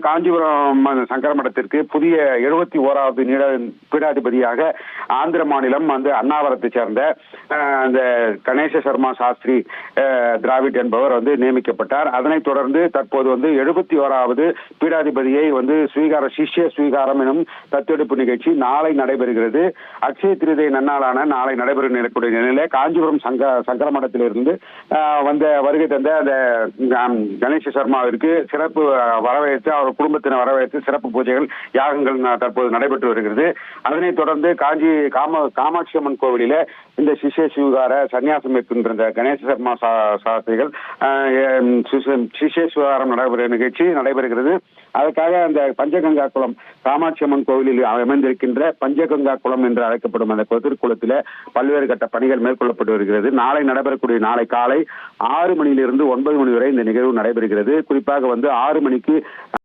காஞ்சிபுரம் சங்கர மடத்திற்கு புதிய எழுபத்தி ஓராவது நீட பீடாதிபதியாக ஆந்திர மாநிலம் வந்து அன்னாவரத்தை சேர்ந்த அந்த கணேச சர்மா சாஸ்திரி திராவிட் என்பவர் வந்து நியமிக்கப்பட்டார். அதனைத் தொடர்ந்து தற்போது வந்து எழுபத்தி ஓராவது பீடாதிபதியை வந்து ஸ்வீகார சிஷ்ய ஸ்வீகாரம் எனும் தத்தெடுப்பு நிகழ்ச்சி நாளை நடைபெறுகிறது. அக்ஷய திருதை நன்னாளான நாளை நடைபெற நிலைக்கூடிய நிலையில காஞ்சிபுரம் சங்க சங்கர மடத்திலிருந்து வந்த வருகை தந்த அந்த கணேச சர்மாவிற்கு சிறப்பு ஆஹ், வரவேற்று அவர் குடும்பத்தினை வரவேற்று சிறப்பு பூஜைகள் யாகங்கள் தற்போது நடைபெற்று வருகிறது. அதனைத் தொடர்ந்து காஞ்சி காம காமாட்சி அம்மன் கோவிலில் இந்த சிஷ்ய சிவகார சன்னியாசம் மேற்கொண்ட இந்த கணேச சர்மா சாஸ்திரிகள் ஆஹ், சிஷ்ய- சிவகாரம் நடைபெற நிகழ்ச்சி நடைபெறுகிறது. அதற்காக அந்த பஞ்சகங்கா குளம் காமாட்சி அம்மன் கோவிலில் அமைந்திருக்கின்ற பஞ்சகங்கா குளம் என்று அழைக்கப்படும் அந்த திருக்குளத்தில் பல்வேறு கட்ட பணிகள் மேற்கொள்ளப்பட்டு வருகிறது. நாளை நடைபெறக்கூடிய நாளை காலை ஆறு மணியிலிருந்து ஒன்பது மணி வரை இந்த நிகழ்வு நடைபெறுகிறது. குறிப்பாக வந்து ஆறு மணிக்கு